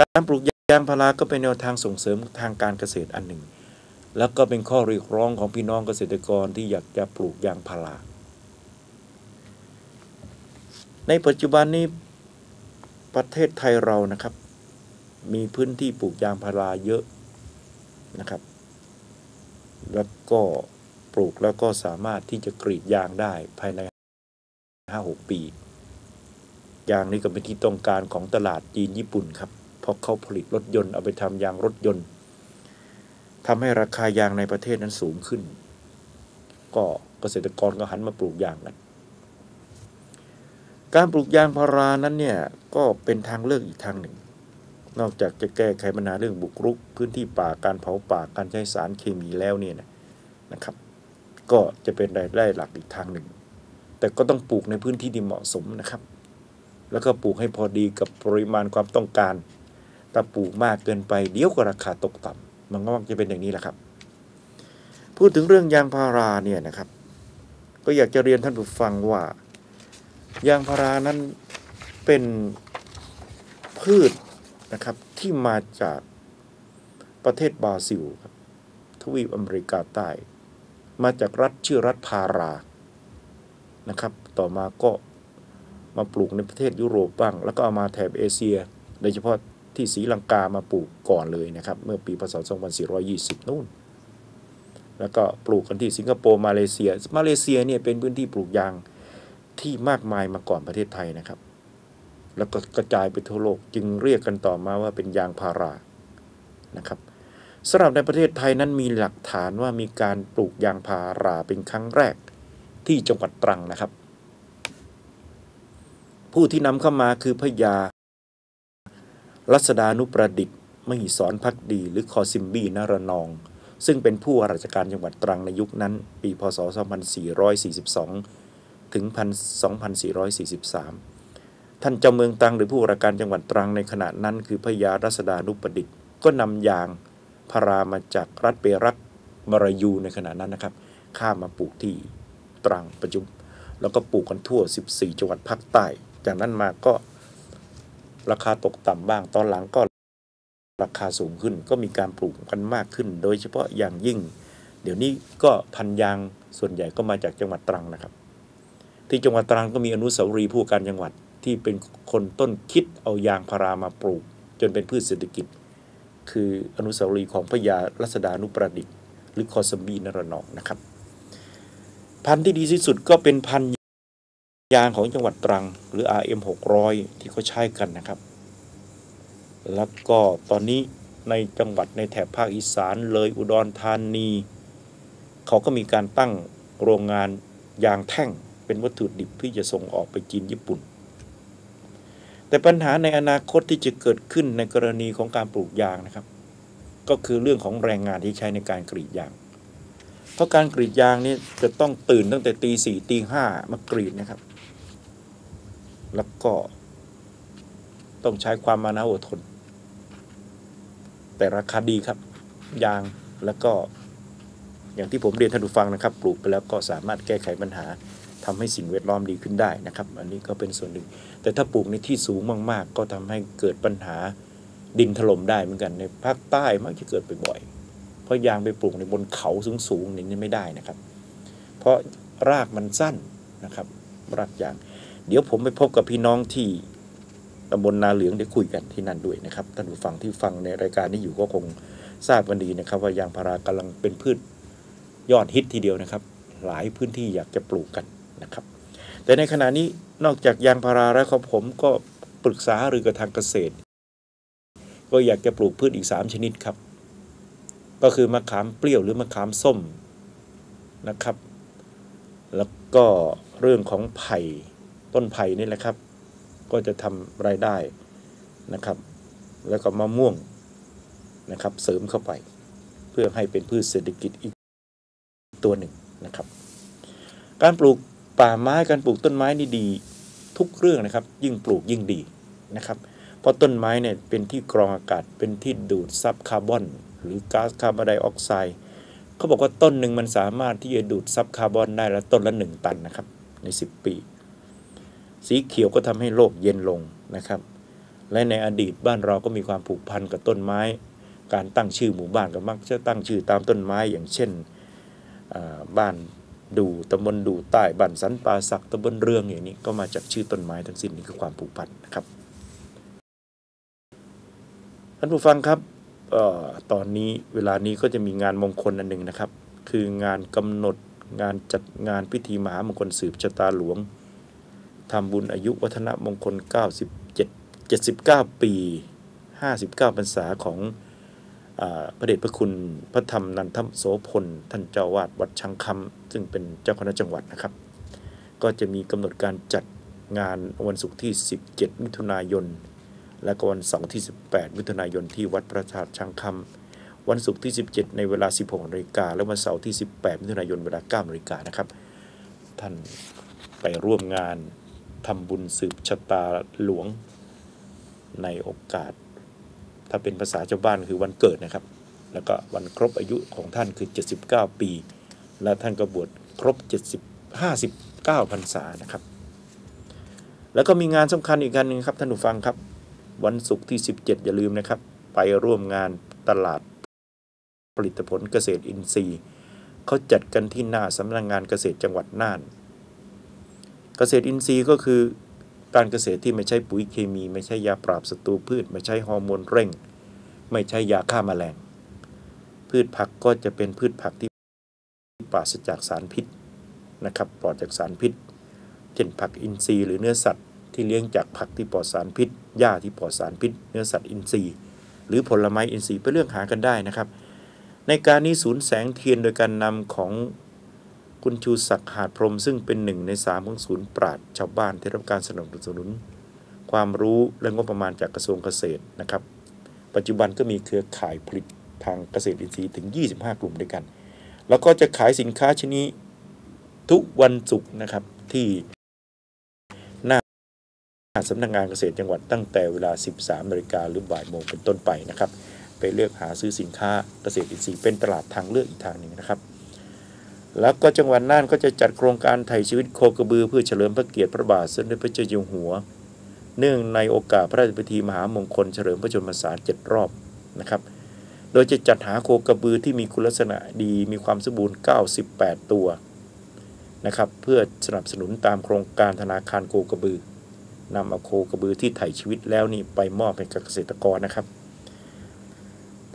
การปลูกยางพาราก็เป็นแนวทางส่งเสริมทางการเกษตรอันหนึ่ง แล้วก็เป็นข้อเรียกร้องของพี่น้องเกษตรกรที่อยากจะปลูกยางพารา ในปัจจุบันนี้ประเทศไทยเรานะครับ มีพื้นที่ปลูกยางพาราเยอะนะครับ แล้วก็ปลูกแล้วก็สามารถที่จะกรีดยางได้ภายใน 5-6 ปี ยางนี่ก็เป็นที่ต้องการของตลาดจีนญี่ปุ่นครับ ราะเขาผลิตรถยนต์เอาไปทำยางรถยนต์ทำให้ราคายางในประเทศนั้นสูงขึ้น ก็เกษตรกรก็หันมาปลูกยางกัน การปลูกยางพารานั้นเนี่ยก็เป็นทางเลือกอีกทางหนึ่ง นอกจากจะแก้ไขปัญหาเรื่องบุกรุก พื้นที่ป่าการเผาป่าการใช้สารเคมีแล้วเนี่ยนะครับ ก็จะเป็นรายได้หลักอีกทางหนึ่ง แต่ก็ต้องปลูกในพื้นที่ที่เหมาะสมนะครับ แล้วก็ปลูกให้พอดีกับปริมาณความต้องการ ถ้าปลูกมากเกินไปเดี๋ยวก็ราคาตกต่ำมันก็มักจะเป็นอย่างนี้แหละครับ พูดถึงเรื่องยางพาราเนี่ยนะครับ ก็อยากจะเรียนท่านผู้ฟังว่า ยางพารานั้นเป็นพืชนะครับที่มาจากประเทศบราซิลครับทวีปอเมริกาใต้ มาจากรัฐชื่อรัฐพารานะครับ ต่อมาก็มาปลูกในประเทศยุโรปบ้าง แล้วก็เอามาแถบเอเชีย โดยเฉพาะ ที่ศรีลังกามาปลูกก่อนเลยนะครับ เมื่อปีพศ 2420 นู่น แล้วก็ปลูกกันที่สิงคโปร์มาเลเซีย มาเลเซียเนี่ยเป็นพื้นที่ปลูกยางที่มากมายมาก่อนประเทศไทยนะครับ แล้วก็กระจายไปทั่วโลกจึงเรียกกันต่อมาว่าเป็นยางพารานะครับสำหรับในประเทศไทยนั้นมีหลักฐานว่ามีการปลูกยางพาราเป็นครั้งแรกที่จังหวัดตรังนะครับ ผู้ที่นำเข้ามาคือพญา รัศดานุประดิษฐ์ มหิสรพักดี หรือคอซิมบีนารนอง ซึ่งเป็นผู้ว่าราชการจังหวัดตรังในยุคนั้น ปี พศ 2442 ถึง 2443 ท่านเจ้าเมืองตรังหรือผู้ว่าราชการจังหวัดตรังในขณะนั้น คือพญารัศดานุประดิษฐ์ ก็นำยางพารามาจากรัฐเปรักมรายูในขณะนั้นนะครับ ข้ามมาปลูกที่ตรังประจุมแล้วก็ปลูกกันทั่ว 14 จังหวัดภาคใต้ จากนั้นมาก็ ราคาตกต่ำบ้าง ตอนหลังก็ราคาสูงขึ้น ก็มีการปลูกกันมากขึ้น โดยเฉพาะอย่างยิ่ง เดี๋ยวนี้ก็พันยางส่วนใหญ่ก็มาจากจังหวัดตรังนะครับ ที่จังหวัดตรังก็มีอนุสาวรีย์ผู้การจังหวัดที่เป็นคนต้นคิดเอายางพารามาปลูก จนเป็นพืชเศรษฐกิจ คืออนุสาวรีย์ของพญารัศดานุประดิษฐ์หรือคอสมบีนรนองนะครับ พันธุ์ที่ดีที่สุดก็เป็นพันธุ์ ยางของจังหวัดตรังหรือ RM 600 ที่เขาใช้กันนะครับ แล้วก็ตอนนี้ในจังหวัดในแถบภาคอีสานเลยอุดรธานี เขาก็มีการตั้งโรงงานยางแท่งเป็นวัตถุดิบที่จะส่งออกไปจีนญี่ปุ่น แต่ปัญหาในอนาคตที่จะเกิดขึ้นในกรณีของการปลูกยางนะครับ ก็คือเรื่องของแรงงานที่ใช้ในการกรีดยาง เพราะการกรีดยางนี่จะต้องตื่นตั้งแต่ตีสี่ตีห้ามากรีดนะครับ แล้วก็ต้องใช้ความมานะอดทน แต่ราคาดีครับ ยางแล้วก็อย่างที่ผมเรียนท่านผู้ฟังนะครับ ปลูกไปแล้วก็สามารถแก้ไขปัญหาทำให้สิ่งแวดล้อมดีขึ้นได้นะครับ อันนี้ก็เป็นส่วนหนึ่ง แต่ถ้าปลูกในที่สูงมาก ๆ ก็ทำให้เกิดปัญหาดินถล่มได้เหมือนกันในภาคใต้มักจะเกิดบ่อยๆเพราะยางไปปลูกในบนเขาสูงๆนี่ไม่ได้นะครับ เพราะรากมันสั้นนะครับ รากยาง เดี๋ยวผมไปพบกับพี่น้องที่ตำบลนาเหลืองได้คุยกันที่นั่นด้วยนะครับท่านผู้ฟังที่ฟังในรายการนี้อยู่ก็คงทราบกันดีนะครับ ว่ายางพารากำลังเป็นพืชยอดฮิตทีเดียวนะครับ หลายพื้นที่อยากจะปลูกกันนะครับ แต่ในขณะนี้นอกจากยางพาราแล้วครับผมก็ปรึกษาหรือกับทางเกษตร ก็อยากจะปลูกพืชอีก 3 ชนิดครับ ก็คือมะขามเปรี้ยวหรือมะขามส้มนะครับ แล้วก็เรื่องของไผ่ ต้นไผ่นี่แหละครับ ก็จะทำรายได้นะครับ แล้วก็มะม่วงนะครับ เสริมเข้าไป เพื่อให้เป็นพืชเศรษฐกิจอีกตัวหนึ่งนะครับ การปลูกป่าไม้การปลูกต้นไม้นี่ดีทุกเรื่องนะครับ ยิ่งปลูกยิ่งดีนะครับ เพราะต้นไม้เนี่ยเป็นที่กรองอากาศเป็นที่ดูดซับคาร์บอน หรือก๊าซคาร์บอนไดออกไซด์เขาบอกว่าต้นหนึ่งมันสามารถที่จะดูดซับคาร์บอนได้ละต้นละ1ตันนะครับใน 10 ปี สีเขียวก็ทำให้โลกเย็นลงนะครับ และในอดีตบ้านเราก็มีความผูกพันกับต้นไม้ การตั้งชื่อหมู่บ้านก็มักจะตั้งชื่อตามต้นไม้อย่างเช่นบ้านดูตำบลดูใต้บ้านสันป่าสักตำบลเรืองอย่างนี้ก็มาจากชื่อต้นไม้ทั้งสิ้นนี่คือความผูกพันนะครับท่านผู้ฟังครับตอนนี้เวลานี้ก็จะมีงานมงคลอันหนึ่งนะครับ คืองานกำหนดงานจัดงานพิธีมหามงคลสืบชะตาหลวง ทำบุญอายุวัฒนมงคล 97 79 ปี 59พรรษาของพระเดชพระคุณพระธรรมนันทโสพล ท่านเจ้าวาดวัดชังคำซึ่งเป็นเจ้าคณะจังหวัดนะครับ ก็จะมีกำหนดการจัดงานวันศุกร์ที่ 17 มิถุนายน และก็วันเสาร์ที่ 18 มิถุนายนที่วัดพระธาตุชังคำวันศุกร์ที่ 17 ในเวลา 16นาฬิกาและวันเสาร์ที่ 18 มิถุนายนเวลา9นาฬิกานะครับ ท่านไปร่วมงาน ทำบุญสืบชะตาหลวงในโอกาส ถ้าเป็นภาษาชาวบ้านคือวันเกิดนะครับ แล้วก็วันครบอายุของท่านคือ 79 ปี และท่านก็บวชครบ 70 59พรรษานะครับ แล้วก็มีงานสำคัญอีกการหนึ่งครับท่านผู้ฟังครับ วันศุกร์ที่ 17 อย่าลืมนะครับ ไปร่วมงานตลาดผลิตผลเกษตรอินทรีย์เขาจัดกันที่หน้าสำนักงงานเกษตรจังหวัดน่าน เกษตรอินทรีย์ก็คือการเกษตรที่ไม่ใช้ปุ๋ยเคมี ไม่ใช่ยาปราบศัตรูพืช ไม่ใช้ฮอร์โมนเร่ง ไม่ใช้ยาฆ่ามาแมลง พืชผักก็จะเป็นพืชผักที่ปราศจากสารพิษนะครับปลอดจากสารพิษ เช่นผักอินทรีย์หรือเนื้อสัตว์ที่เลี้ยงจากผักที่ปลอดสารพิษ หญ้าที่ปลอดสารพิษ เนื้อสัตว์อินทรีย์ หรือผลไม้อินทรีย์ไปเลือกหากันได้นะครับ ในการนี้ศูนย์แสงเทียนโดยการนำของ คุณชูศักดิ์หาดพรมซึ่งเป็นหนึ่งในสามของศูนย์ปราดชาวบ้านที่รับการสนับสนุน ความรู้และงบประมาณจากกระทรวงเกษตรนะครับ ปัจจุบันก็มีเครือข่ายผลิตทางเกษตรอินทรีย์ถึง 25 กลุ่มด้วยกัน แล้วก็จะขายสินค้าชนิดทุกวันศุกร์นะครับที่หน้าสำนักงงานเกษตรจังหวัดตั้งแต่เวลา 13นาฬิกาหรือบ่ายโมงเป็นต้นไปนะครับ ไปเลือกหาซื้อสินค้าเกษตรอินทรีย์เป็นตลาดทางเลือกอีกทางหนึ่งนะครับ แล้วก็จังหวัดน่านก็จะจัดโครงการไถ่ชีวิตโคกระบือเพื่อเฉลิมพระเกียรติพระบาทสมเด็จพระเจ้าอยู่หัว เนื่องในโอกาสพระราชพิธีมหามงคลเฉลิมพระชนมพรรษาเจ็ดรอบนะครับ โดยจะจัดหาโคกระบือที่มีคุณลักษณะดีมีความสมบูรณ์ 98 ตัวนะครับเพื่อสนับสนุนตามโครงการธนาคารโคกระบือนำเอาโคกระบือที่ไถ่ชีวิตแล้วนี่ไปมอบให้กับเกษตรกรนะครับ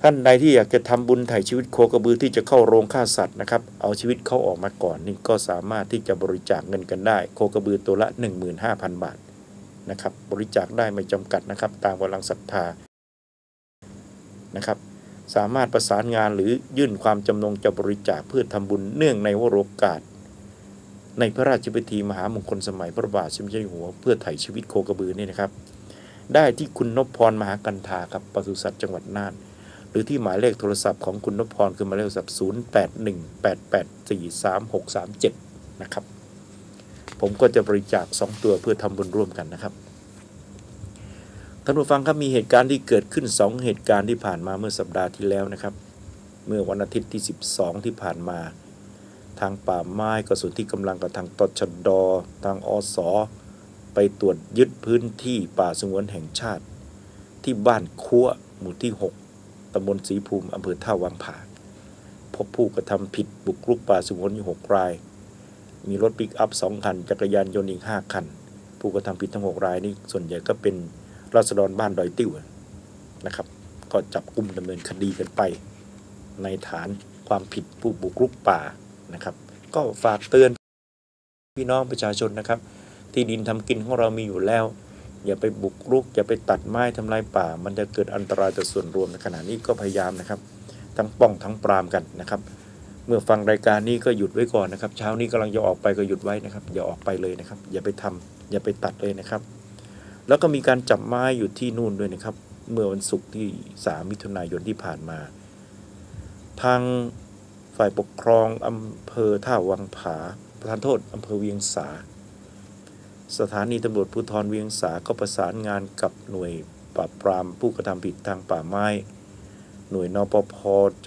ท่านใดที่อยากจะทำบุญไถ่ชีวิตโคกระบือที่จะเข้าโรงฆ่าสัตว์นะครับ เอาชีวิตเขาออกมาก่อนนี่ก็สามารถที่จะบริจาคเงินกันได้ โคกระบือตัวละ 15,000 บาทนะครับ บริจาคได้ไม่จำกัดนะครับ ตามกำลังศรัทธานะครับ สามารถประสานงานหรือยื่นความจำนงจะบริจาคเพื่อทำบุญเนื่องในวโรกาส ในพระราชพิธีมหามงคลสมัยพระบาทสมเด็จเจ้าอยู่หัวเพื่อไถ่ชีวิตโคกระบือนี่นะครับ ได้ที่คุณนพพรมหากันธาครับปศุสัตว์จังหวัดน่าน หรือที่หมายเลขโทรศัพท์ของคุณนพพรคือหมายเลขโทรศัพท์ 0818843637 นะครับ ผมก็จะบริจาค 2 ตัวเพื่อทำบุญร่วมกันนะครับท่านผู้ฟังครับมีเหตุการณ์ที่เกิดขึ้น 2 เหตุการณ์ที่ผ่านมาเมื่อสัปดาห์ที่แล้วนะครับ เมื่อวันอาทิตย์ที่ 12 ที่ผ่านมา ทางป่าไม้ก็ส่วนที่กำลังกับทางตชดทางอสอไปตรวจยึดพื้นที่ป่าสงวนแห่งชาติ ที่บ้านคัวหมู่ที่ 6 ตำบลศรีภูมิอำเภอท่าวังผาพบผู้กระทำผิดบุกรุกป่าสงวนอยู่หกราย มีรถปิกอัพสองคัน จักรยานยนต์อีกห้าคัน ผู้กระทำผิดทั้งหกรายนี่ส่วนใหญ่ก็เป็นราษฎรบ้านดอยติ้วนะครับ ก็จับกลุ่มดำเนินคดีกันไป ในฐานความผิดผู้บุกรุกป่านะครับ ก็ฝากเตือนพี่น้องประชาชนนะครับ ที่ดินทำกินของเรามีอยู่แล้ว อย่าไปบุกรุก อย่าไปตัดไม้ทำลายป่า มันจะเกิดอันตรายต่อส่วนรวมในขณะนี้ก็พยายามนะครับ ทั้งป้องทั้งปรามกันนะครับ เมื่อฟังรายการนี้ก็หยุดไว้ก่อนนะครับ เช้านี้กำลังจะออกไปก็หยุดไว้นะครับ อย่าออกไปเลยนะครับ อย่าไปทำอย่าไปตัดเลยนะครับ แล้วก็มีการจับไม้อยู่ที่นู่นด้วยนะครับ เมื่อวันศุกร์ที่ 3 มิถุนายนที่ผ่านมา ทางฝ่ายปกครองอำเภอท่าวังผาประธานโทษอำเภอเวียงสา สถานีตำรวจภูธรเวียงสาก็ประสานงานกับหน่วยปราบปรามผู้กระทำผิดทางป่าไม้ หน่วยนปพ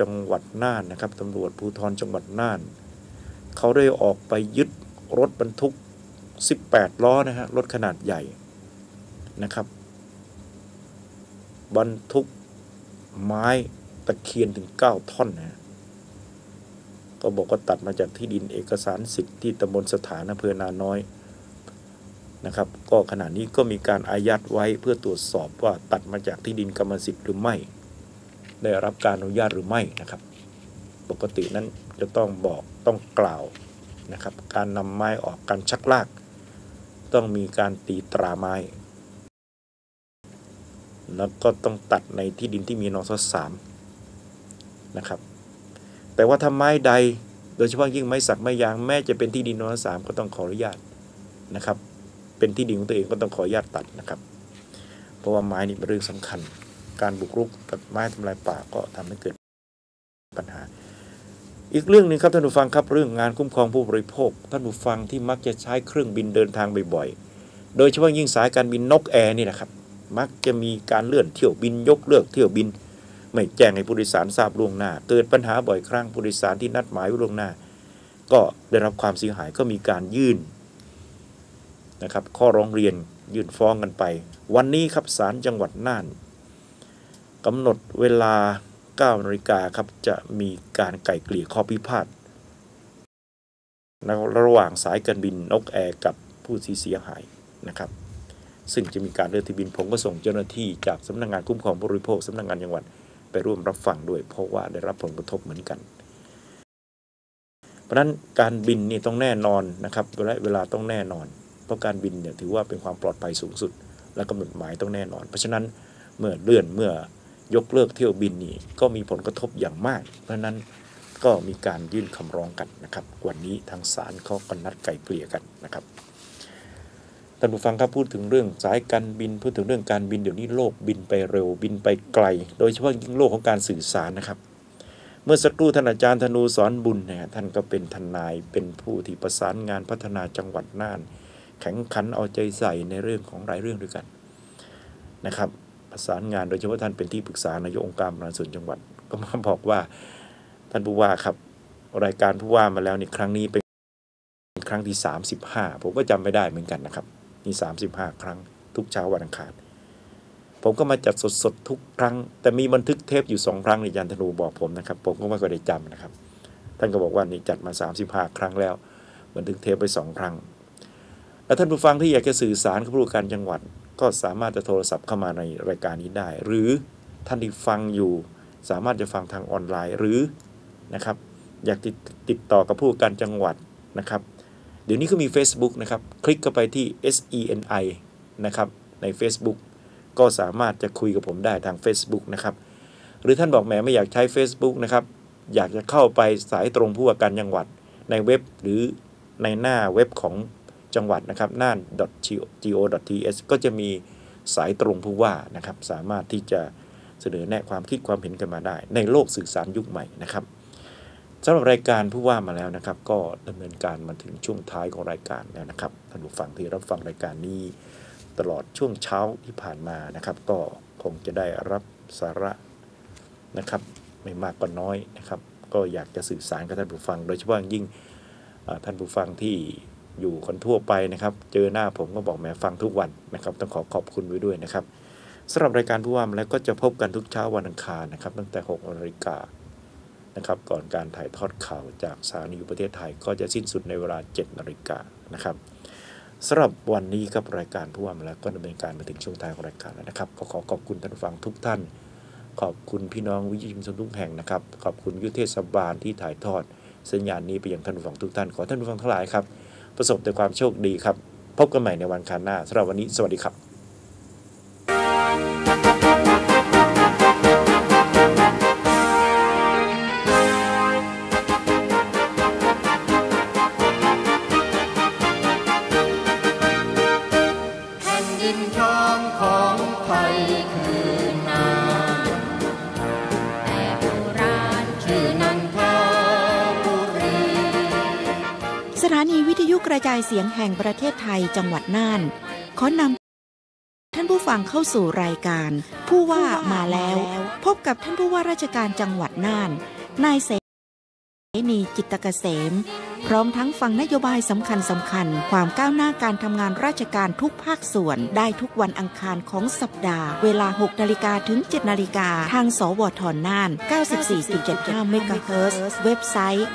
จังหวัดน่านนะครับตำรวจภูธรจังหวัดน่าน เขาได้ออกไปยึดรถบรรทุก 18 ล้อนะฮะรถขนาดใหญ่นะครับ บรรทุกไม้ตะเคียนถึง 9 ท่อนนะก็บอกว่าตัดมาจากที่ดินเอกสารสิทธิ์ที่ตำบลสถานอำเภอนาน้อย นะครับ ก็ขณะนี้ก็มีการอายัดไว้เพื่อตรวจสอบว่าตัดมาจากที่ดินกรรมสิทธิ์หรือไม่ ได้รับการอนุญาตหรือไม่นะครับ ปกตินั้นจะต้องบอกต้องกล่าวนะครับ การนำไม้ออกการชักลาก ต้องมีการตีตราไม้ แล้วก็ต้องตัดในที่ดินที่มีนอสสามนะครับ แต่ว่าถ้าไม้ใดโดยเฉพาะยิ่งไม้สักไม้ยางแม้จะเป็นที่ดินนอสสามก็ต้องขออนุญาตนะครับ เป็นที่ดินของตัวเองก็ต้องขออนุญาตตัดนะครับ เพราะว่าไม้นี่เป็นเรื่องสำคัญ การบุกรุกตัดไม้ทำลายป่าก็ทำให้เกิดปัญหา อีกเรื่องหนึ่งครับท่านผู้ฟังครับเรื่องงานคุ้มครองผู้บริโภคท่านผู้ฟังที่มักจะใช้เครื่องบินเดินทางบ่อยๆ โดยเฉพาะยิ่งสายการบินนกแอร์นี่นะครับ มักจะมีการเลื่อนเที่ยวบินยกเลิกเที่ยวบิน ไม่แจ้งให้ผู้โดยสารทราบล่วงหน้า เกิดปัญหาบ่อยครั้งผู้โดยสารที่นัดหมายไว้ล่วงหน้า ก็ได้รับความเสียหายก็มีการยื่น นะครับ ข้อร้องเรียนยื่นฟ้องกันไป วันนี้ครับศาลจังหวัดน่านกำหนดเวลา9นาฬิกาครับจะมีการไก่เกลี่ยข้อพิพาทระหว่างสายการบินนกแอร์กับผู้เสียหายนะครับ ซึ่งจะมีการเลื่อนที่บินผมก็ส่งเจ้าหน้าที่จากสำนักงงานคุ้มครองผู้บริโภคสำนักงงานจังหวัดไปร่วมรับฟังด้วย เพราะว่าได้รับผลกระทบเหมือนกัน เพราะฉะนั้นการบินนี่ต้องแน่นอนนะครับเวลาเวลาต้องแน่นอน เพราะการบินเนี่ยถือว่าเป็นความปลอดภัยสูงสุด และกำหนดหมายต้องแน่นอน เพราะฉะนั้นเมื่อเลื่อนเมื่อยกเลิกเที่ยวบินนี่ก็มีผลกระทบอย่างมาก เพราะนั้นก็มีการยื่นคำร้องกันนะครับ วันนี้ทางศาลเขาก็นัดไกลเกลี่ยกันนะครับท่านผู้ฟังครับพูดถึงเรื่องสายการบิน พูดถึงเรื่องการบินเดี๋ยวนี้โลกบินไปเร็วบินไปไกล โดยเฉพาะยิ่งโลกของการสื่อสารนะครับ เมื่อสักครู่ท่านอาจารย์ธนูสอนบุญนะท่านก็เป็นทนายเป็นผู้ที่ประสานงานพัฒนาจังหวัดน่าน แข็งขันเอาใจใส่ในเรื่องของหลายเรื่องด้วยกันนะครับประสานงานโดยเฉพาะท่านเป็นที่ปรึกษานายกองค์การบริหารส่วนจังหวัด ก็มาบอกว่าท่านผู้ว่าครับรายการผู้ว่ามาแล้วในครั้งนี้เป็นครั้งที่ 35 ผมก็จำไม่ได้เหมือนกันนะครับนี่35 ครั้งทุกเช้าวันอังคารผมก็มาจัดสดๆทุกครั้ง แต่มีบันทึกเทปอยู่สองครั้งในยันธนูบอกผมนะครับ ผมก็ไม่เคยได้จำนะครับ ท่านก็บอกว่านี่จัดมา 35 ครั้งแล้ว บันทึกเทปไปสองครั้ง แล้วท่านผู้ฟังที่อยากจะสื่อสารกับผู้การจังหวัด ก็สามารถจะโทรศัพท์เข้ามาในรายการนี้ได้ หรือท่านที่ฟังอยู่ สามารถจะฟังทางออนไลน์หรือนะครับอยากติดติดต่อกับผู้การจังหวัดนะครับ เดี๋ยวนี้ก็มี Facebook นะครับ คลิกเข้าไปที่ SENI นะครับใน Facebook ก็สามารถจะคุยกับผมได้ทาง Facebook นะครับ หรือท่านบอกแหมไม่อยากใช้ Facebook นะครับ อยากจะเข้าไปสายตรงผู้ว่าการจังหวัด ในเว็บหรือในหน้าเว็บของ จังหวัดนะครับน่าน .go.th ก็จะมีสายตรงผู้ว่านะครับสามารถที่จะเสนอแนะความคิดความเห็นกันมาได้ ในโลกสื่อสารยุคใหม่นะครับสำหรับรายการผู้ว่ามาแล้วนะครับ ก็ดำเนินการมาถึงช่วงท้ายของรายการแล้วนะครับท่านผู้ฟังที่รับฟังรายการนี้ ตลอดช่วงเช้าที่ผ่านมานะครับ ก็คงจะได้รับสาระนะครับ ไม่มากก็น้อยนะครับ ก็อยากจะสื่อสารกับท่านผู้ฟัง โดยเฉพาะยิ่งท่านผู้ฟังที่ อยู่คนทั่วไปนะครับ เจอหน้าผมก็บอกแม่ฟังทุกวันนะครับ ต้องขอขอบคุณไว้ด้วยนะครับสำหรับรายการผู้ว่ามแล้วก็จะพบกันทุกเช้าวันอังคารนะครับ ตั้งแต่6นาฬิกานะครับก่อนการถ่ายทอดข่าวจากสถานีประเทศไทยก็จะสิ้นสุดในเวลา 7นาฬิกานะครับสำหรับวันนี้ครับรายการผู้ว่ามแล้วก็ดำเนินการมาถึงช่วงท้ายของรายการแล้วนะครับก็ขอขอบคุณท่านผู้ฟังทุกท่าน ขอบคุณพี่น้องวิทยุชุมชนทุกแห่งนะครับ ขอบคุณยุทธเทศบาลที่ถ่ายทอดสัญญาณนี้ไปยังท่านผู้ฟังทุกท่าน ขอท่านผู้ฟังทั้งหลายครับ ประสบแต่ความโชคดีครับ พบกันใหม่ในวันคานหน้าสำหรับวันนี้สวัสดีครับ ยุกระจายเสียงแห่งประเทศไทยจังหวัดน่าน ขอนำท่านผู้ฟังเข้าสู่รายการ ผู้ว่ามาแล้ว พบกับท่านผู้ว่าราชการจังหวัดน่าน นายเสนีจิตเกษม พร้อมทั้งฟังนโยบายสำคัญสำคัญ ความก้าวหน้าการทำงานราชการทุกภาคส่วน ได้ทุกวันอังคารของสัปดาห์ เวลา 6 นาฬิกาถึง 7 นาฬิกา ทางสวทน่าน 94.75 เมกะเฮิรตซ์เว็บไซต์